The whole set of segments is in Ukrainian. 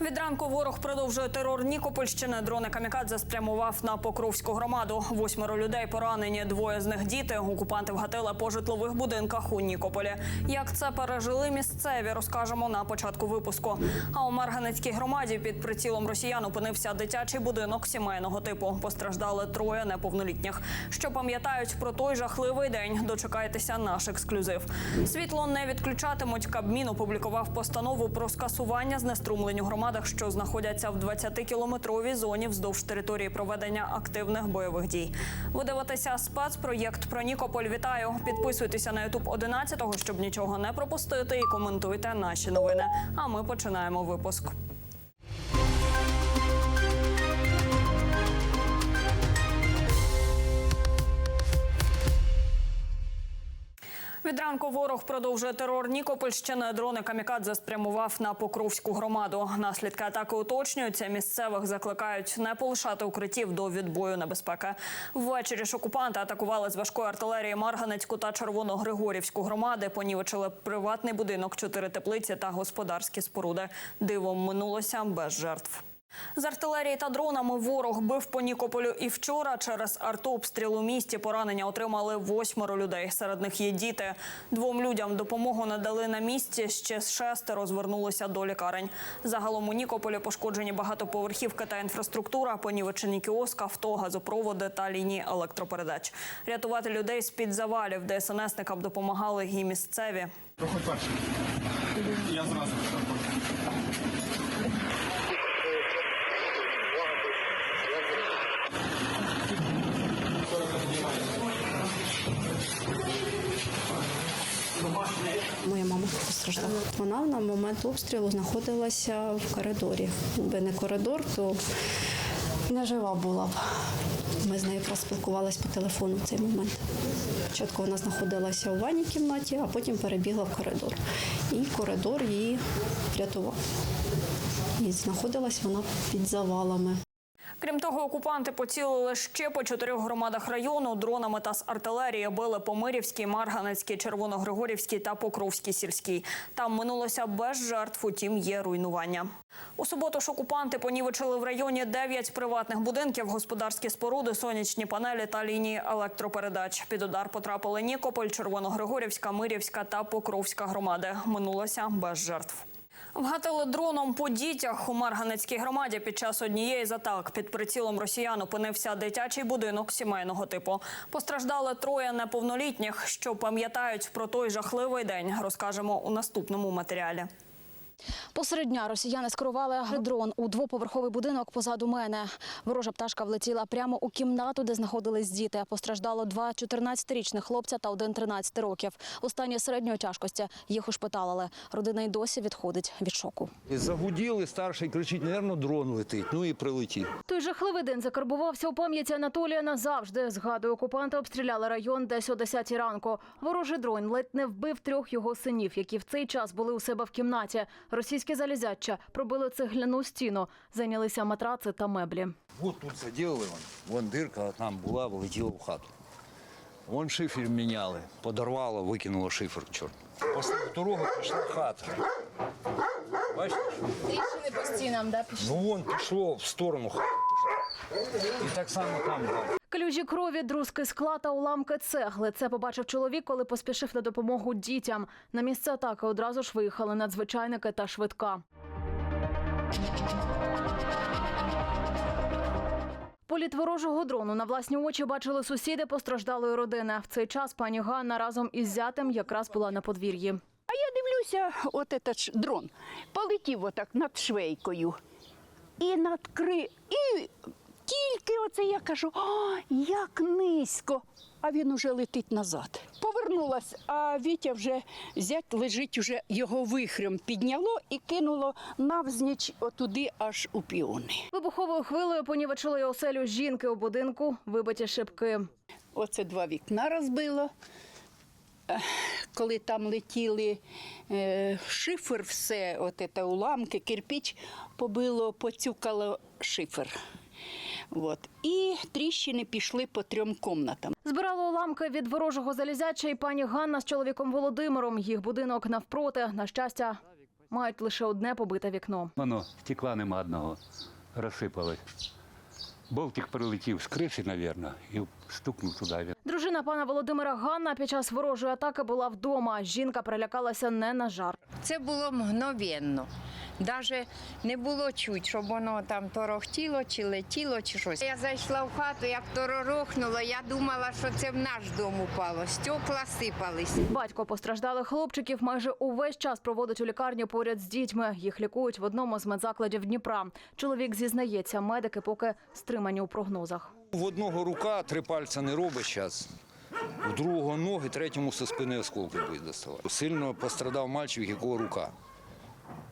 Від ранку ворог продовжує терор Нікопольщини. Дрони камікадзе спрямував на Покровську громаду. Восьмеро людей поранені. Двоє з них діти. Окупанти вгатили по житлових будинках у Нікополі. Як це пережили місцеві, розкажемо на початку випуску. А у Марганецькій громаді під прицілом росіян опинився дитячий будинок сімейного типу. Постраждали троє неповнолітніх. Що пам'ятають про той жахливий день? Дочекайтеся наш ексклюзив. Світло не відключатимуть. Кабмін опублікував постанову про скасування знеструмлень у громадах, що знаходяться в 20-кілометровій зоні вздовж території проведення активних бойових дій. Ви дивитеся спецпроєкт про Нікополь. Вітаю! Підписуйтеся на Ютуб 11-го, щоб нічого не пропустити, і коментуйте наші новини. А ми починаємо випуск. Від ранку ворог продовжує терор Нікопольщини. Дрони камікадзе спрямував на Покровську громаду. Наслідки атаки уточнюються. Місцевих закликають не полишати укриттів до відбою небезпеки. Ввечері ж окупанти атакували з важкої артилерії Марганецьку та Червоногригорівську громади. Понівечили приватний будинок, чотири теплиці та господарські споруди. Дивом минулося без жертв. З артилерії та дронами ворог бив по Нікополю і вчора через артобстріл у місті поранення отримали восьмеро людей. Серед них є діти. Двом людям допомогу надали на місці. Ще шестеро звернулися до лікарень. Загалом у Нікополі пошкоджені багатоповерхівки та інфраструктура, понівечені кіоск, авто, газопроводи та лінії електропередач. Рятувати людей з під завалів ДСНСникам допомагали і місцеві. Проходь перший. Я зразу Вона на момент обстрілу знаходилася в коридорі. Якби не коридор, то не жива була б. Ми з нею поспілкувалися по телефону в цей момент. Спочатку вона знаходилася у ванній кімнаті, а потім перебігла в коридор. І коридор її врятував. І знаходилась вона під завалами. Крім того, окупанти поцілили ще по чотирьох громадах району дронами та з артилерії били по Мирівській, Марганецькій, Червоногригорівській та Покровській сільській. Там минулося без жертв, утім є руйнування. У суботу ж окупанти понівечили в районі дев'ять приватних будинків, господарські споруди, сонячні панелі та лінії електропередач. Під удар потрапили Нікополь, Червоногригорівська, Мирівська та Покровська громади. Минулося без жертв. Вгатили дроном по дітях у Марганецькій громаді під час однієї з атак. Під прицілом росіян опинився дитячий будинок сімейного типу. Постраждали троє неповнолітніх. Що пам'ятають про той жахливий день, розкажемо у наступному матеріалі. Посеред дня росіяни скерували дрон у двоповерховий будинок позаду мене. Ворожа пташка влетіла прямо у кімнату, де знаходились діти. Постраждало два 14-річних хлопця та один 13 років. У стані середньої тяжкості їх ушпиталили. Родина й досі відходить від шоку. Загуділи, старший кричить, напевно, дрон летить. Ну і прилетів. Той жахливий день закарбувався у пам'яті Анатолія назавжди. Згадує, окупанти обстріляли район десь о 10 ранку. Ворожий дрон ледь не вбив трьох його синів, які в цей час були у себе в кімнаті. Російські залізяча пробили цегляну стіну, зайнялися матраци та меблі. От тут заділили вон. Вон дирка там була, влетіла в хату. Вон шифер міняли, подорвало, викинуло шифер, чорт. Після дороги пішла хата. Бачите? Тріщини по стінам, да, Ну вон пішло в сторону хати. І так само там. Калюжі крові, друзки скла та уламки цегли. Це побачив чоловік, коли поспішив на допомогу дітям. На місце атаки одразу ж виїхали надзвичайники та швидка. Політ ворожого дрону на власні очі бачили сусіди постраждалої родини. В цей час пані Ганна разом із зятем якраз була на подвір'ї. А я дивлюся, от этот дрон полетів отак над швейкою. І над кри... І тільки оце я кажу, о, як низько. А він уже летить назад. Повернулась, а Вітя вже зять лежить, уже його вихрем підняло і кинуло навзніч отуди аж у піони. Вибуховою хвилею понівечили оселю жінки у будинку, вибиті шибки. Оце два вікна розбило. Коли там летіли е, шифер, все, от це уламки, кирпіч побило, поцюкало шифер. От. І тріщини пішли по трьом кімнатам. Збирали уламки від ворожого залізяча і пані Ганна з чоловіком Володимиром. Їх будинок навпроти. На щастя, Мають лише одне побите вікно. Воно стекла нема одного, розсипалось. Болтик прилетів з криші, мабуть, і стукнув туди. Він Дружина пана Володимира Ганна під час ворожої атаки була вдома. Жінка перелякалася не на жарт. Це було мгновенно. Даже не було чуть, щоб воно там торохтіло, чи летіло, чи щось. Я зайшла в хату, як торорохнуло, я думала, що це в наш дом упало. Стекла сипались. Батько постраждалих хлопчиків майже увесь час проводить у лікарні поряд з дітьми. Їх лікують в одному з медзакладів Дніпра. Чоловік зізнається, медики поки стримані у прогнозах. В одного рука три пальця не робить зараз. У другого ноги, третьому со спини осколки будуть доставати. Сильно пострадав мальчик, якого рука.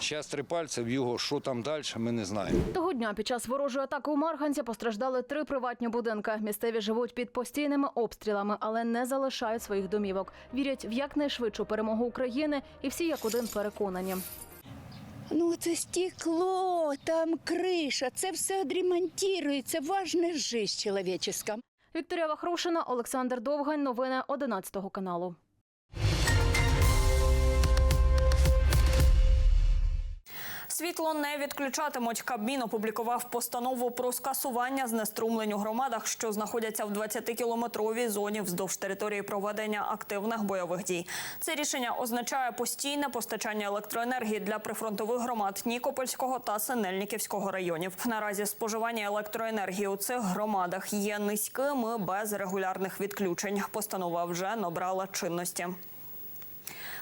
Зараз три пальця в його, що там далі, ми не знаємо. Того дня під час ворожої атаки у Марганці постраждали три приватні будинки. Місцеві живуть під постійними обстрілами, але не залишають своїх домівок. Вірять в якнайшвидшу перемогу України, і всі як один переконані. Ну, це стекло, там криша, це все відремонтується. Важна жизнь чоловіческа. Вікторія Вахрушина, Олександр Довгань. Новини 11 каналу. Світло не відключатимуть. Кабмін опублікував постанову про скасування знеструмлень у громадах, що знаходяться в 20-кілометровій зоні вздовж території проведення активних бойових дій. Це рішення означає постійне постачання електроенергії для прифронтових громад Нікопольського та Синельниківського районів. Наразі споживання електроенергії у цих громадах є низьким без регулярних відключень. Постанова вже набрала чинності.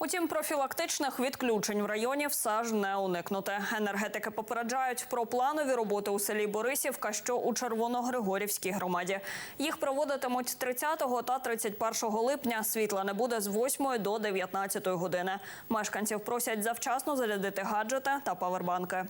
Утім, профілактичних відключень в районі все ж не уникнути. Енергетики попереджають про планові роботи у селі Борисівка, що у Червоногригорівській громаді. Їх проводитимуть 30 та 31 липня. Світла не буде з 8 до 19 години. Мешканців просять завчасно зарядити гаджети та павербанки.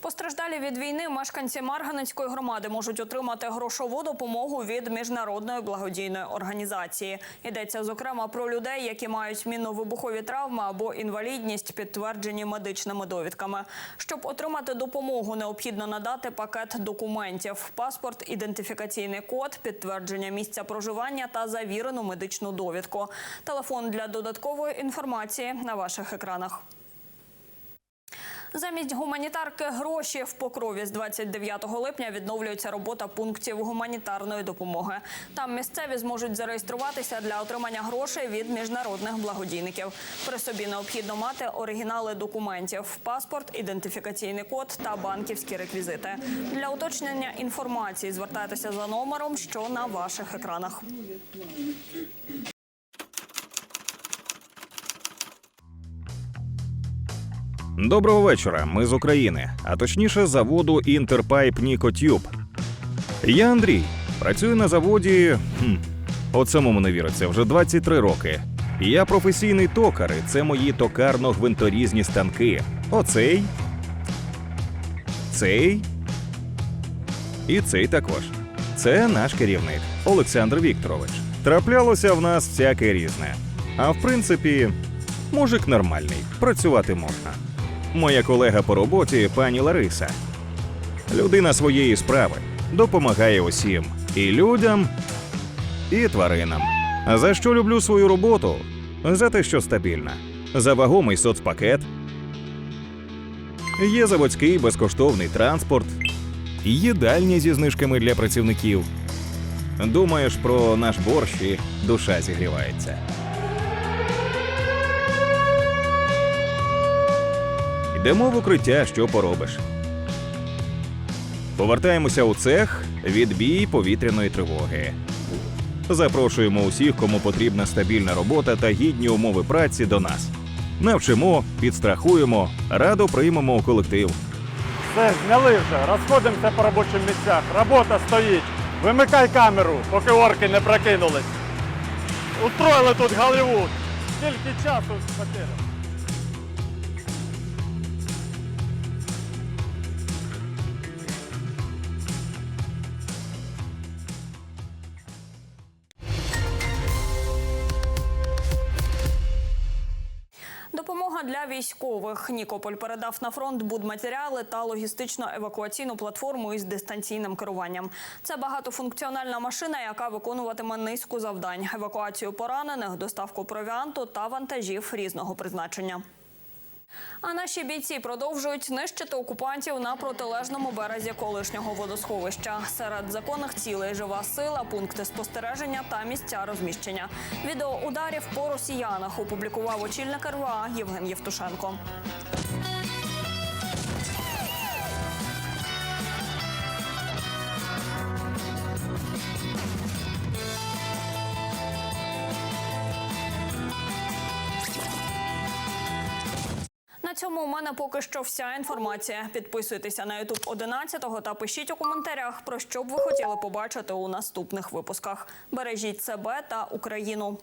Постраждалі від війни мешканці Марганецької громади можуть отримати грошову допомогу від міжнародної благодійної організації. Йдеться зокрема про людей, які мають мінно-вибухові травми або інвалідність, підтверджені медичними довідками. Щоб отримати допомогу, необхідно надати пакет документів: паспорт, ідентифікаційний код, підтвердження місця проживання та завірену медичну довідку. Телефон для додаткової інформації на ваших екранах. Замість гуманітарки гроші в покрові з 29 липня відновлюється робота пунктів гуманітарної допомоги. Там місцеві зможуть зареєструватися для отримання грошей від міжнародних благодійників. При собі необхідно мати оригінали документів: паспорт, ідентифікаційний код та банківські реквізити. Для уточнення інформації звертайтеся за номером, що на ваших екранах. Доброго вечора. Ми з України, а точніше, заводу Інтерпайп Нікотюб. Я Андрій. Працюю на заводі. Хм, от самому віриться, вже 23 роки. Я професійний токар, і це мої токарно-гвинторізні станки. Оцей. Цей. І цей також. Це наш керівник Олександр Вікторович. Траплялося в нас всяке різне. А в принципі, мужик нормальний, працювати можна. Моя колега по роботі пані Лариса. Людина своєї справи допомагає усім і людям, і тваринам. За що люблю свою роботу? За те, що стабільна, за вагомий соцпакет. Є заводський безкоштовний транспорт, їдальня зі знижками для працівників. Думаєш про наш борщ і душа зігрівається. Йдемо в укриття, що поробиш. Повертаємося у цех відбій повітряної тривоги. Запрошуємо усіх, кому потрібна стабільна робота та гідні умови праці до нас. Навчимо, підстрахуємо, радо приймемо у колектив. Все, зняли вже, розходимося по робочим місцях. Робота стоїть. Вимикай камеру, поки орки не прокинулись. Устроїли тут Голлівуд. Скільки часу схватили? Військових. Нікополь передав на фронт будматеріали та логістично-евакуаційну платформу із дистанційним керуванням. Це багатофункціональна машина, яка виконуватиме низку завдань: евакуацію поранених, доставку провіанту та вантажів різного призначення. А наші бійці продовжують нищити окупантів на протилежному березі колишнього водосховища. Серед законних цілей жива сила, пункти спостереження та місця розміщення. Відео ударів по росіянах опублікував очільник РВА Євген Євтушенко. На цьому у мене поки що вся інформація. Підписуйтеся на Ютуб 11 та пишіть у коментарях, про що б ви хотіли побачити у наступних випусках. Бережіть себе та Україну.